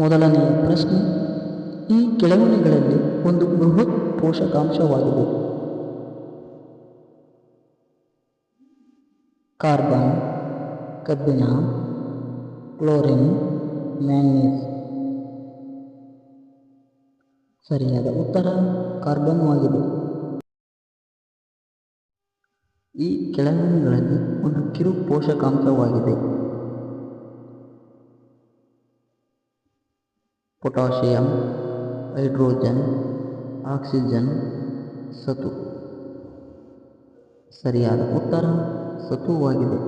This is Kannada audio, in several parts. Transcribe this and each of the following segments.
ಮೊದಲನೆಯ ಪ್ರಶ್ನೆ, ಈ ಕೆಳಗಣೆಗಳಲ್ಲಿ ಒಂದು ಬೃಹತ್ ಪೋಷಕಾಂಶವಾಗಿದೆ. ಕಾರ್ಬನ್, ಕಬ್ಬಿಣ, ಕ್ಲೋರಿನ್, ಮ್ಯಾಂಗನೀಸ್. ಸರಿಯಾದ ಉತ್ತರ ಕಾರ್ಬನ್ ಆಗಿದೆ ಈ ಕೆಳಗಣೆಗಳಲ್ಲಿ ಒಂದು ಕಿರು ಪೋಷಕಾಂಶವಾಗಿದೆ ಪೊಟ್ಯಾಷಿಯಂ, ಹೈಡ್ರೋಜನ್, ಆಕ್ಸಿಜನ್, ಸತು. ಸರಿಯಾದ ಉತ್ತರ ಸತುವಾಗಿದೆ.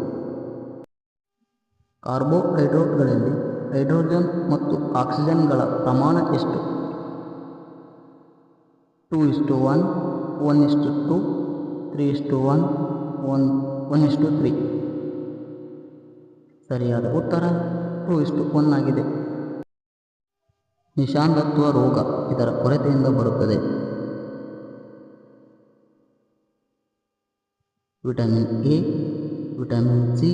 ಕಾರ್ಬೋಹೈಡ್ರೇಟ್ಗಳಲ್ಲಿ ಹೈಡ್ರೋಜನ್ ಮತ್ತು ಆಕ್ಸಿಜನ್ಗಳ ಪ್ರಮಾಣ ಎಷ್ಟು? ಟೂ ಇಷ್ಟು ಒನ್ ಒನ್ ಇಷ್ಟು ಟು, ತ್ರೀ ಇಷ್ಟು ಒನ್ ಒನ್ ಒನ್ ಇಷ್ಟು ತ್ರೀ. ಸರಿಯಾದ ಉತ್ತರ ಟೂ ಇಷ್ಟು ಒನ್ ಆಗಿದೆ. ನಿಶಾಂತತ್ವ ರೋಗ ಇದರ ಕೊರತೆಯಿಂದ ಬರುತ್ತದೆ vitamin A vitamin C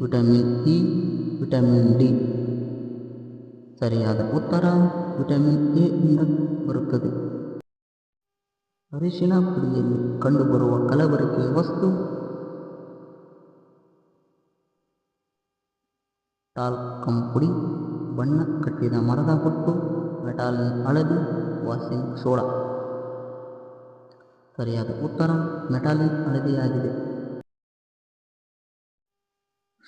vitamin E vitamin D ಸರಿಯಾದ ಉತ್ತರ ವಿಟಮಿನ್ ಎ ಇಂದ ಬರುತ್ತದೆ ಅರಿಶಿನ ಪುಡಿಯಲ್ಲಿ ಕಂಡುಬರುವ ಕಲಬೆರಕೆ ವಸ್ತು ಟಾಲ್ಕಮ್ ಪುಡಿ ಬಣ್ಣ ಕಟ್ಟಿದ ಮರದ ಹೊಟ್ಟು, ಮೆಟಾಲ್ ಹಳದಿ ವಾಸಿಂಗ್ ಸೋಳ. ಸರಿಯಾದ ಉತ್ತರ ಮೆಟಾಲಿನ್ ಹಳದಿಯಾಗಿದೆ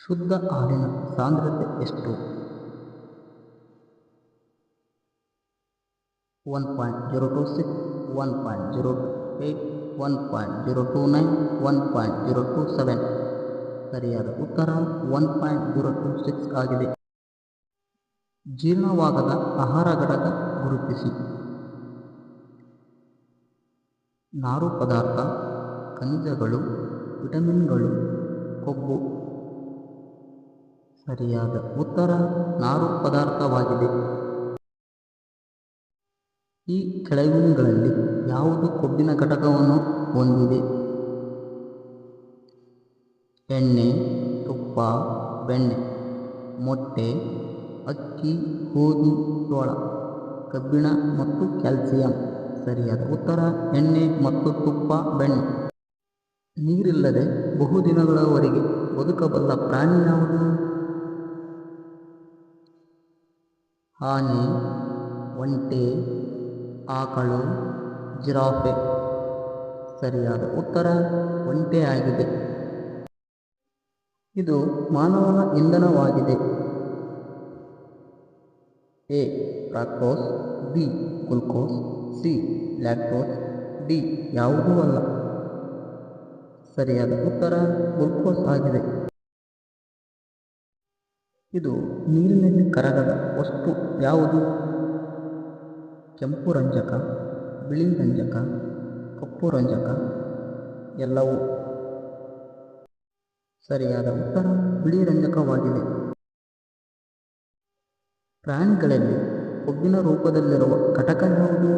ಶುದ್ಧ ಹಾಲಿನ ಸಾಂದ್ರತೆ ಎಷ್ಟು? One point zero two six one point zero two eight one point zero two nine one point zero two seven ಸರಿಯಾದ ಉತ್ತರ one point zero two six ಆಗಿದೆ. ಜೀರ್ಣವಾಗದ ಆಹಾರ ಘಟಕ ಗುರುತಿಸಿ. ನಾರು ಪದಾರ್ಥ, ಖನಿಜಗಳು, ವಿಟಮಿನ್ಗಳು, ಕೊಬ್ಬು. ಸರಿಯಾದ ಉತ್ತರ ನಾರು ಪದಾರ್ಥವಾಗಿದೆ. ಈ ಕೆಳಗಿನಗಳಲ್ಲಿ ಯಾವುದು ಕೊಬ್ಬಿನ ಘಟಕವನ್ನು ಹೊಂದಿದೆ? ಎಣ್ಣೆ, ತುಪ್ಪ, ಬೆಣ್ಣೆ, ಮೊಟ್ಟೆ ಅಕ್ಕಿ, ಗೋಧಿ, ಜೋಳ, ಕಬ್ಬಿಣ ಮತ್ತು ಕ್ಯಾಲ್ಸಿಯಂ. ಸರಿಯಾದ ಉತ್ತರ, ಎಣ್ಣೆ ಮತ್ತು ತುಪ್ಪ, ಬೆಣ್ಣೆ. ನೀರಿಲ್ಲದೆ ಬಹುದಿನಗಳವರೆಗೆ ಬದುಕಬಲ್ಲ ಪ್ರಾಣಿ ಯಾವುದು? ಆನೆ, ಒಂಟೆ, ಆಕಳು, ಜಿರಾಫೆ. ಸರಿಯಾದ ಉತ್ತರ ಒಂಟೆ ಆಗಿದೆ ಇದು ಮಾನವನ ಇಂಧನವಾಗಿದೆ. A fructose B glucose C lactose D ಯಾವುದೂ ಅಲ್ಲ. ಸರಿಯಾದ ಉತ್ತರ ಗ್ಲುಕೋಸ್ ಆಗಿದೆ. ಇದು ನೀರಿನಲ್ಲಿ ಕರಗದ ವಸ್ತು ಯಾವುದು? ಕೆಂಪು ರಂಜಕ, ಬಿಳಿ ರಂಜಕ, ಕಪ್ಪು ರಂಜಕ ಎಲ್ಲವೂ. ಸರಿಯಾದ ಉತ್ತರ ಬಿಳಿ ರಂಜಕವಾಗಿದೆ. ಪ್ರಾಣಿಗಳಲ್ಲಿ ಕೊಬ್ಬಿನ ರೂಪದಲ್ಲಿರುವ ಘಟಕ ಯಾವುದು?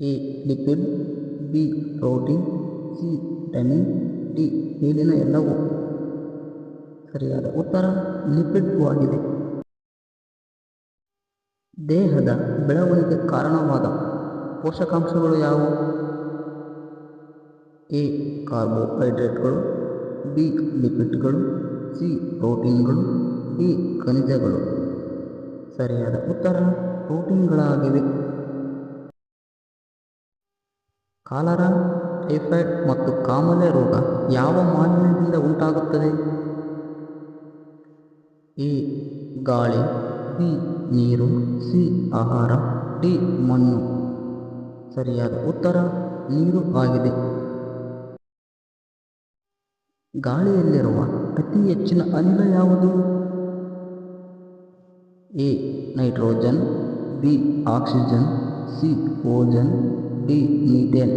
A. Lipid, B. Protein, C. Vitamin D. ಮೇಲಿನ ಎಲ್ಲವೂ ಸರಿಯಾದ ಉತ್ತರ ಲಿಪಿಡ್ ಆಗಿದೆ ದೇಹದ ಬೆಳವಣಿಗೆ ಕಾರಣವಾದ ಪೋಷಕಾಂಶಗಳು ಯಾವುವು? ಎ. ಕಾರ್ಬೋಹೈಡ್ರೇಟ್ಗಳು, ಬಿ. ಲಿಪಿಡ್ಗಳು ಸಿ ಪ್ರೋಟೀನ್ಗಳು ಡಿ ಖನಿಜಗಳು. ಸರಿಯಾದ ಉತ್ತರ ಪ್ರೋಟೀನ್ಗಳಾಗಿವೆ. ಕಾಲರಾ, ಟೈಫಾಯ್ಡ್ ಮತ್ತು ಕಾಮಲೆ ರೋಗ ಯಾವ ಮಾಲಿನ್ಯದಿಂದ ಉಂಟಾಗುತ್ತದೆ? ಎ, ಗಾಳಿ, ಬಿ, ನೀರು, ಸಿ, ಆಹಾರ, ಡಿ, ಮಣ್ಣು. ಸರಿಯಾದ ಉತ್ತರ ನೀರು ಆಗಿದೆ. ಗಾಳಿಯಲ್ಲಿರುವ ಅತಿ ಹೆಚ್ಚಿನ ಅನಿಲ ಯಾವುದು? A, nitrogen, B, oxygen, C, ozone, D methane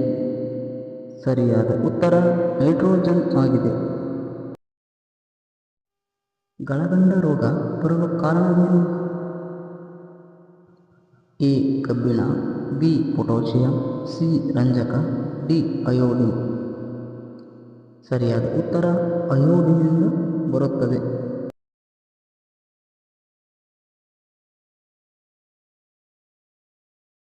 ಸರಿಯಾದ ಉತ್ತರ, ನೈಟ್ರೋಜನ್ ಆಗಿದೆ. ಗಳಗಂಡ ರೋಗ ಬರುವ ಕಾರಣವೇನು ಎ, ಕಬ್ಬಿಣ, ಬಿ, ಪೊಟ್ಯಾಷಿಯಂ, ಸಿ, ರಂಜಕ, ಡಿ, ಅಯೋಡಿನ್. ಸರಿಯಾದ ಉತ್ತರ ಅಯೋಡಿನಿಂದ ಬರುತ್ತದೆ.